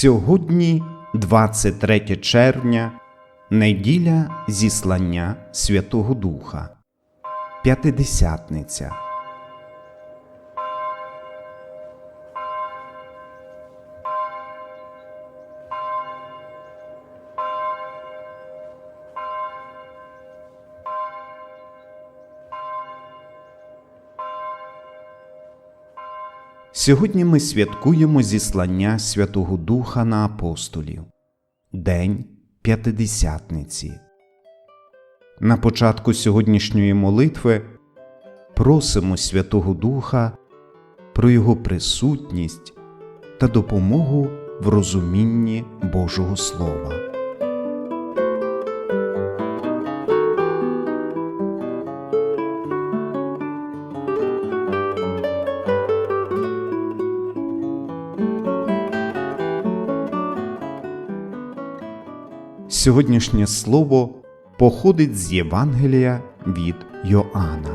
Сьогодні, 23 червня, неділя зіслання Святого Духа, П'ятидесятниця. Сьогодні ми святкуємо зіслання Святого Духа на апостолів, День П'ятидесятниці. На початку сьогоднішньої молитви просимо Святого Духа про Його присутність та допомогу в розумінні Божого Слова. Сьогоднішнє слово походить з Євангелія від Йоанна.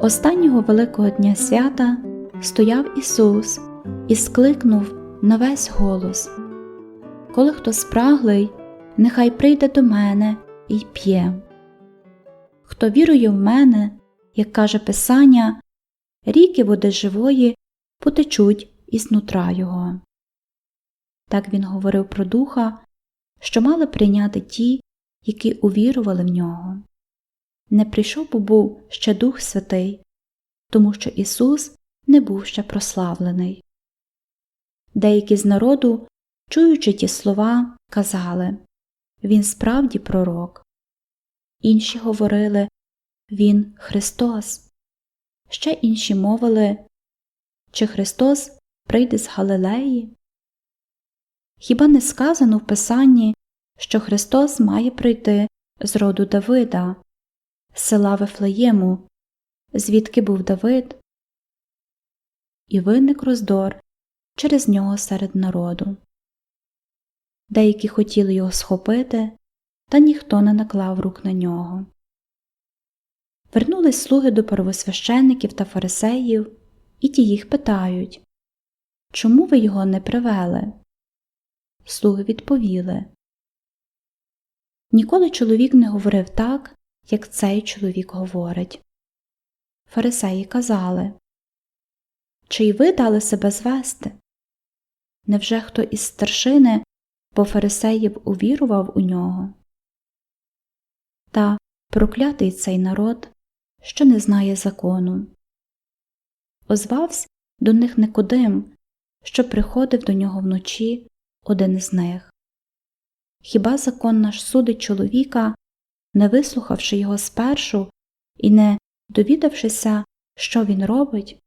Останнього великого дня свята стояв Ісус і скликнув на весь голос Коли хто спраглий, нехай прийде до мене і п'є. Хто вірує в мене, як каже Писання, ріки води живої потечуть із нутра його. Так він говорив про духа, що мали прийняти ті, які увірували в нього. Не прийшов бо був ще Дух Святий, тому що Ісус не був ще прославлений. Деякі з народу, чуючи ті слова, казали Він справді пророк. Інші говорили Він Христос. Ще інші мовили Чи Христос прийде з Галилеї? Хіба не сказано в Писанні, що Христос має прийти з роду Давида, з села Вифлеєму, звідки був Давид? І виник роздор через нього серед народу. Деякі хотіли його схопити, та ніхто не наклав рук на нього. Вернулись слуги до первосвящеників та фарисеїв, і ті їх питають Чому ви його не привели? Слуги відповіли Ніколи чоловік не говорив так, як цей чоловік говорить. Фарисеї казали Чи й ви дали себе звести? Невже хто із старшини бо фарисеїв увірував у нього? Та проклятий цей народ, що не знає закону. Озвався до них Никодим, що приходив до нього вночі один з них. Хіба закон наш судить чоловіка, не вислухавши його спершу і не довідавшися, що він робить?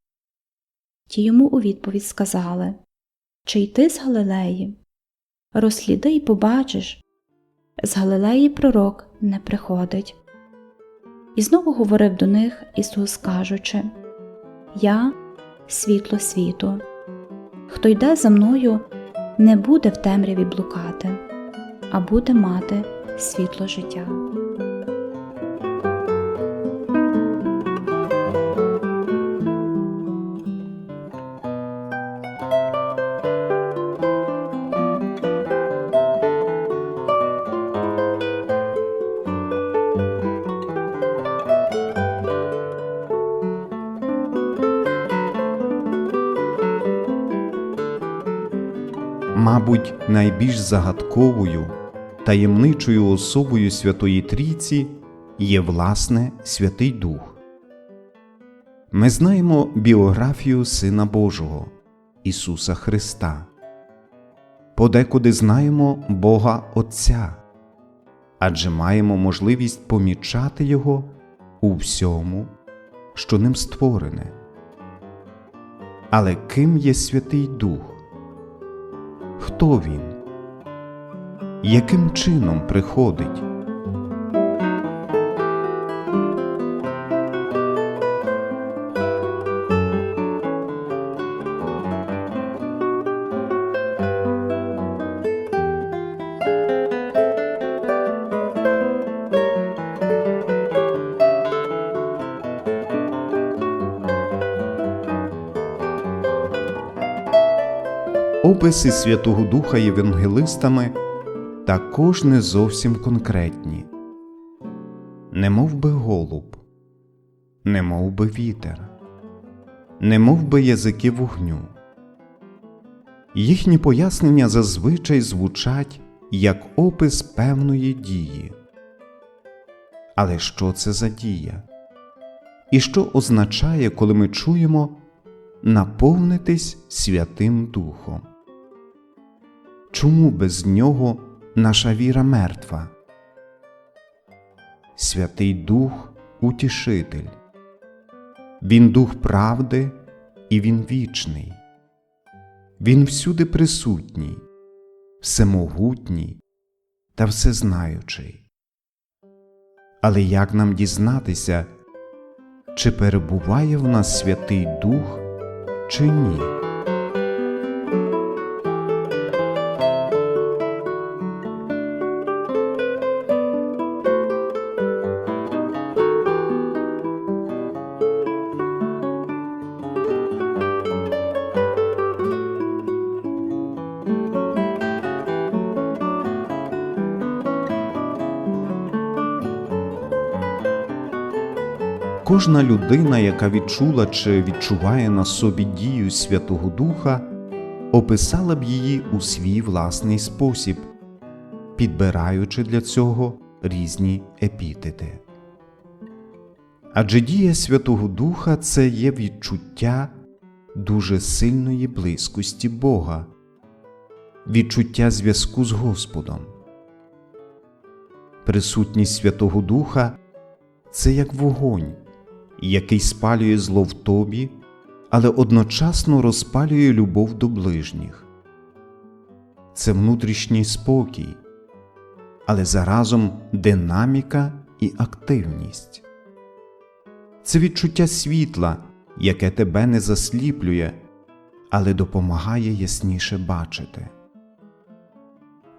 Ті йому у відповідь сказали Чи йти з Галилеї? Розсліди й побачиш. З Галилеї пророк не приходить. І знову говорив до них Ісус, кажучи Я світло світу. Хто йде за мною, не буде в темряві блукати, а буде мати світло життя. Мабуть, найбільш загадковою, таємничою особою Святої Трійці є власне Святий Дух. Ми знаємо біографію Сина Божого Ісуса Христа, подекуди знаємо Бога Отця, адже маємо можливість помічати Його у всьому, що ним створене. Але ким є Святий Дух? Хто він? Яким чином приходить? Описи Святого Духа євангелистами також не зовсім конкретні. Не мов би голуб, не мов би вітер, не мов би язики вогню. Їхні пояснення зазвичай звучать як опис певної дії. Але що це за дія? І що означає, коли ми чуємо наповнитись Святим Духом? Чому без нього наша віра мертва? Святий Дух утішитель. Він дух правди і він вічний. Він всюди присутній, всемогутній та всезнаючий. Але як нам дізнатися, чи перебуває в нас Святий Дух, чи ні? Кожна людина, яка відчула чи відчуває на собі дію Святого Духа, описала б її у свій власний спосіб, підбираючи для цього різні епітети. Адже дія Святого Духа це є відчуття дуже сильної близькості Бога, відчуття зв'язку з Господом. Присутність Святого Духа це як вогонь, який спалює зло в тобі, але одночасно розпалює любов до ближніх. Це внутрішній спокій, але заразом динаміка і активність. Це відчуття світла, яке тебе не засліплює, але допомагає ясніше бачити.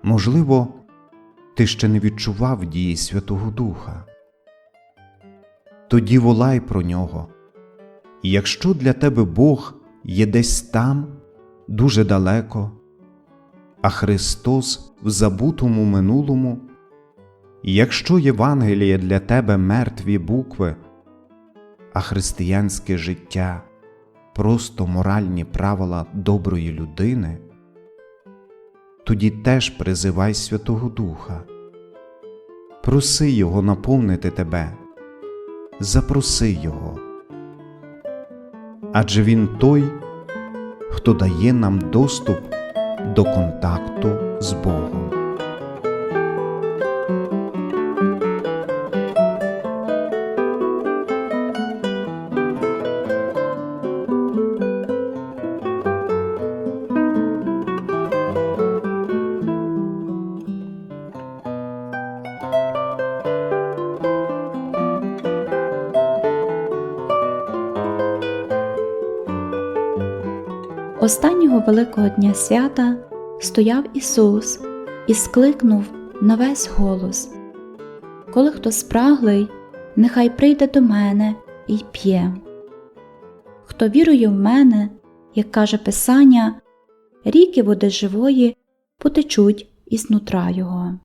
Можливо, ти ще не відчував дії Святого Духа тоді волай про нього. І якщо для тебе Бог є десь там, дуже далеко, а Христос в забутому минулому, і якщо Євангеліє для тебе мертві букви, а християнське життя просто моральні правила доброї людини, тоді теж призивай Святого Духа, проси Його наповнити тебе запроси Його. Адже Він той, хто дає нам доступ до контакту з Богом. Останнього великого дня свята стояв Ісус і скликнув на весь голос Коли хто спраглий, нехай прийде до мене і п'є. Хто вірує в мене, як каже Писання, ріки води живої потечуть із нутра його.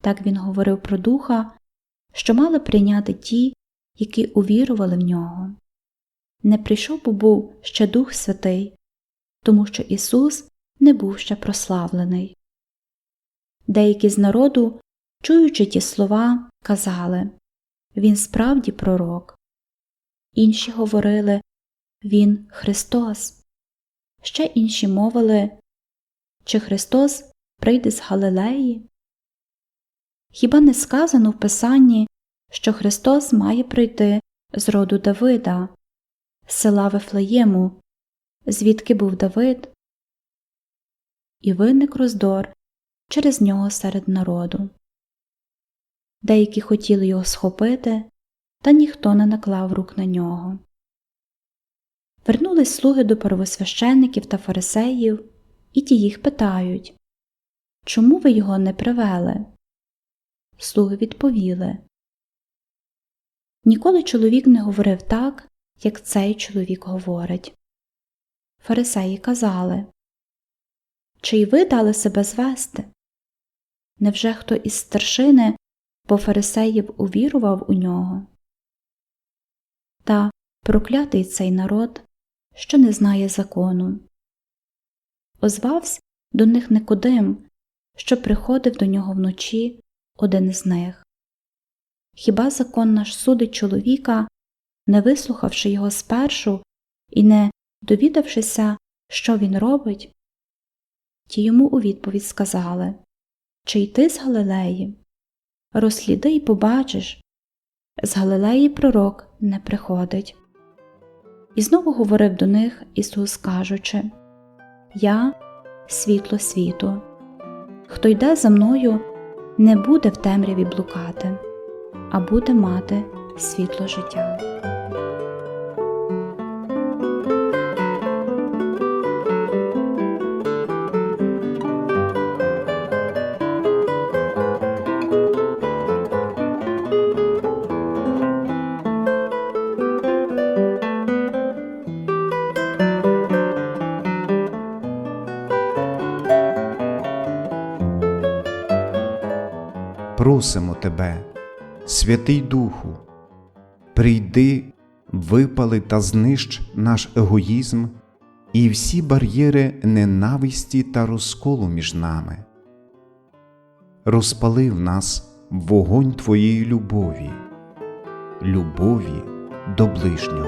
Так він говорив про духа, що мали прийняти ті, які увірували в нього. Не прийшов бо був ще Дух Святий, тому що Ісус не був ще прославлений. Деякі з народу, чуючи ті слова, казали Він справді пророк. Інші говорили Він Христос. Ще інші мовили Чи Христос прийде з Галилеї? Хіба не сказано в Писанні, що Христос має прийти з роду Давида? Села Вифлеєму, звідки був Давид, і виник роздор через нього серед народу. Деякі хотіли його схопити, та ніхто не наклав рук на нього. Вернулись слуги до первосвящеників та фарисеїв, і ті їх питають Чому ви його не привели? Слуги відповіли Ніколи чоловік не говорив так, як цей чоловік говорить. Фарисеї казали чи й ви дали себе звести? Невже хто із старшини по фарисеїв увірував у нього? Та проклятий цей народ, що не знає закону. Озвався до них Никодим, що приходив до нього вночі один із них. Хіба закон наш судить чоловіка, не вислухавши його спершу і не довідавшися, що він робить? Ті йому у відповідь сказали Чи й ти з Галилеї? Розсліди й побачиш. З Галилеї пророк не приходить. І знову говорив до них Ісус, кажучи Я світло світу. Хто йде за мною, не буде в темряві блукати, а буде мати світло життя. Просимо Тебе, Святий Духу, прийди, випали та знищ наш егоїзм і всі бар'єри ненависті та розколу між нами. Розпали в нас вогонь Твоєї любові, любові до ближнього.